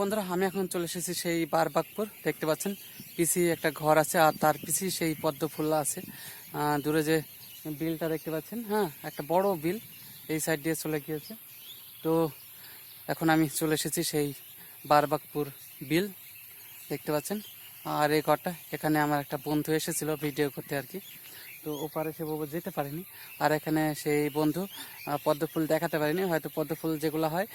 বন্ধুরা, আমি এখন চলে এসেছি সেই বারবাগপুর দেখতে পাচ্ছেন, পিসি একটা ঘর আছে আর তার পিসি সেই পদ্ম ফুল্লা আছে। দূরে যে বিলটা দেখতে পাচ্ছেন হ্যাঁ একটা বড় বিল এই সাইড দিয়ে চলে গিয়েছে। তো এখন আমি চলে এসেছি সেই বারবাগপুর বিল, দেখতে পাচ্ছেন। আর এই ঘরটা, এখানে আমার একটা বন্ধু এসেছিল ভিডিও করতে আর কি। তো ওপারে সে বাবু যেতে পারেনি। আর এখানে সেই বন্ধু পদ্মফুল দেখাতে পারেনি। হয়তো পদ্মফুল যেগুলো হয়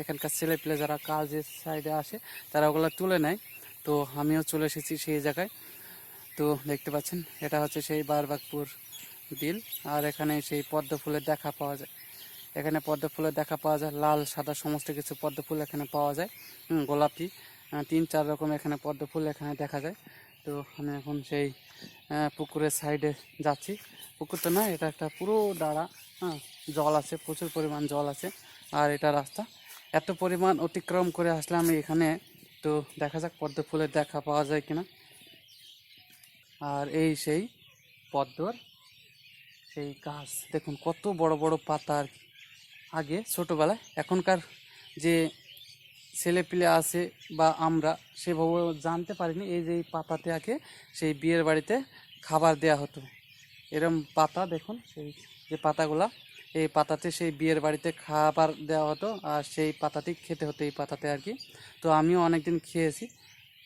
এখানকার ছেলে পেলে যারা কাজের সাইডে আসে, তারা ওগুলো তুলে নেয়। তো আমিও চলে এসেছি সেই জায়গায়। তো দেখতে পাচ্ছেন, এটা হচ্ছে সেই বারবাগপুর বিল। আর এখানে সেই পদ্ম ফুলের দেখা পাওয়া যায়। এখানে পদ্ম ফুলের দেখা পাওয়া যায়, লাল, সাদা সমস্ত কিছু পদ্ম ফুল এখানে পাওয়া যায়। গোলাপি তিন, চার রকম এখানে পদ্ম ফুল এখানে দেখা যায়। তো আমি এখন সেই পুকুরের সাইডে যাচ্ছি। পুকুর তো না, এটা একটা পুরো দাঁড়া। হ্যাঁ জল আছে, প্রচুর পরিমাণ জল আছে। আর এটা রাস্তা। এত পরিমাণ অতিক্রম করে আসলাম এখানে। তো দেখা যাক পদ্ম ফুলের দেখা পাওয়া যায় কিনা। আর এই সেই পদ্মর সেই গাছ। দেখুন, কত বড় বড় পাতা আর আগে ছোটোবেলায়, এখনকার যে ছেলেপিলে আছে বা আমরা সেভাবে জানতে পারিনি, এই যে পাতাতে আগে সেই বিয়ের বাড়িতে খাবার দেয়া হতো। এরম পাতা, দেখুন, সেই যে পাতাগুলা, এই পাতাতে সেই বিয়ের বাড়িতে খাবার দেওয়া হতো আর সেই পাতাতেই খেতে হতো এই পাতাতে আর কি। তো আমিও অনেকদিন খেয়েছি,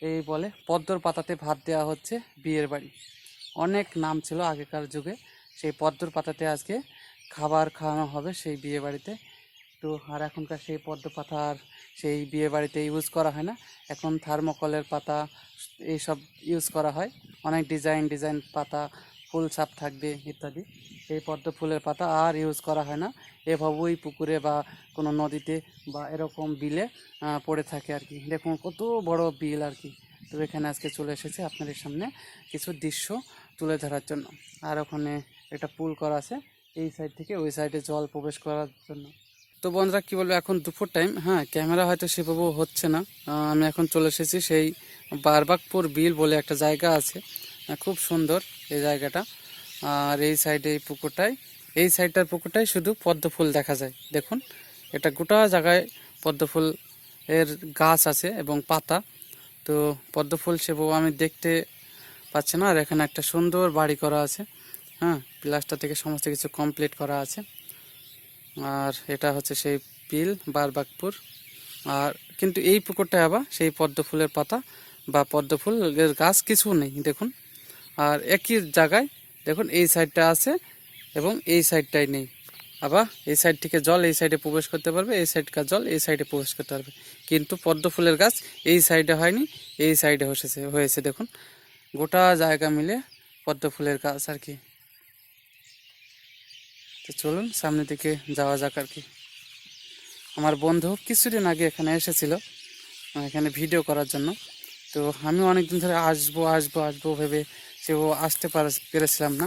এই বলে পদ্মর পাতাতে ভাত দেওয়া হচ্ছে বিয়ের বাড়ি। অনেক নাম ছিল আগেকার যুগে, সেই পদ্মর পাতাতে আজকে খাবার খাওয়ানো হবে সেই বিয়ে বাড়িতে। তো আর এখনকার সেই পদ্ম পাতা আর সেই বিয়ে বাড়িতে ইউজ করা হয় না। এখন থার্মোকলের পাতা এইসব ইউজ করা হয়। অনেক ডিজাইন ডিজাইন পাতা, ফুল ছাপ থাকবে ইত্যাদি। এই পদ্ম ফুলের পাতা আর ইউজ করা হয় না। এভাবেই পুকুরে বা কোনো নদীতে বা এরকম বিলে পড়ে থাকে আর কি। দেখুন কত বড় বিল আর কি। তো এখানে আজকে চলে এসেছে আপনাদের সামনে কিছু দৃশ্য তুলে ধরার জন্য। আর ওখানে একটা পুল করা আছে, এই সাইড থেকে ওই সাইডে জল প্রবেশ করার জন্য। তো বন্ধুরা, কি বলব, এখন দুপুর টাইম হ্যাঁ ক্যামেরা হয়তো সেভাবে হচ্ছে না। আমি এখন চলে এসেছি সেই বারবাগপুর বিল বলে একটা জায়গা আছে। খুব সুন্দর এই জায়গাটা। আর এই সাইডে এই পুকুরটায়, এই সাইডটার পুকুরটায় শুধু পদ্ম ফুল দেখা যায়। দেখুন, এটা গোটা জায়গায় পদ্ম ফুল এর গাছ আছে এবং পাতা। তো পদ্ম ফুল সেভাবে আমি দেখতে পাচ্ছি না। আর এখানে একটা সুন্দর বাড়ি করা আছে। হ্যাঁ প্লাস্টার থেকে সমস্ত কিছু কমপ্লিট করা আছে। আর এটা হচ্ছে সেই বিল বারবাগপুর আর কিন্তু এই পুকুরটা আবার সেই পদ্ম ফুলের পাতা বা পদ্ম ফুলের গাছ কিছু নেই, দেখুন। আর একই জায়গায়, দেখুন, এই সাইডটা আছে এবং এই সাইডটাই নেই। আবার এই সাইড থেকে জল এই সাইডে প্রবেশ করতে পারবে, এই সাইডকার জল এই সাইডে প্রবেশ করতে পারবে। কিন্তু পদ্ম ফুলের গাছ এই সাইডে হয়নি, এই সাইডে হয়েছে হয়েছে, দেখুন। গোটা জায়গা মিলে পদ্ম ফুলের গাছ আর কি। তো চলুন সামনের দিকে যাওয়া যাক আর কি। আমার বন্ধু কিছুদিন আগে এখানে এসেছিল এখানে ভিডিও করার জন্য। তো আমি অনেকদিন ধরে আসব আসব আসব ভেবে সে ও আসতে পারে, পেরেছিলাম না।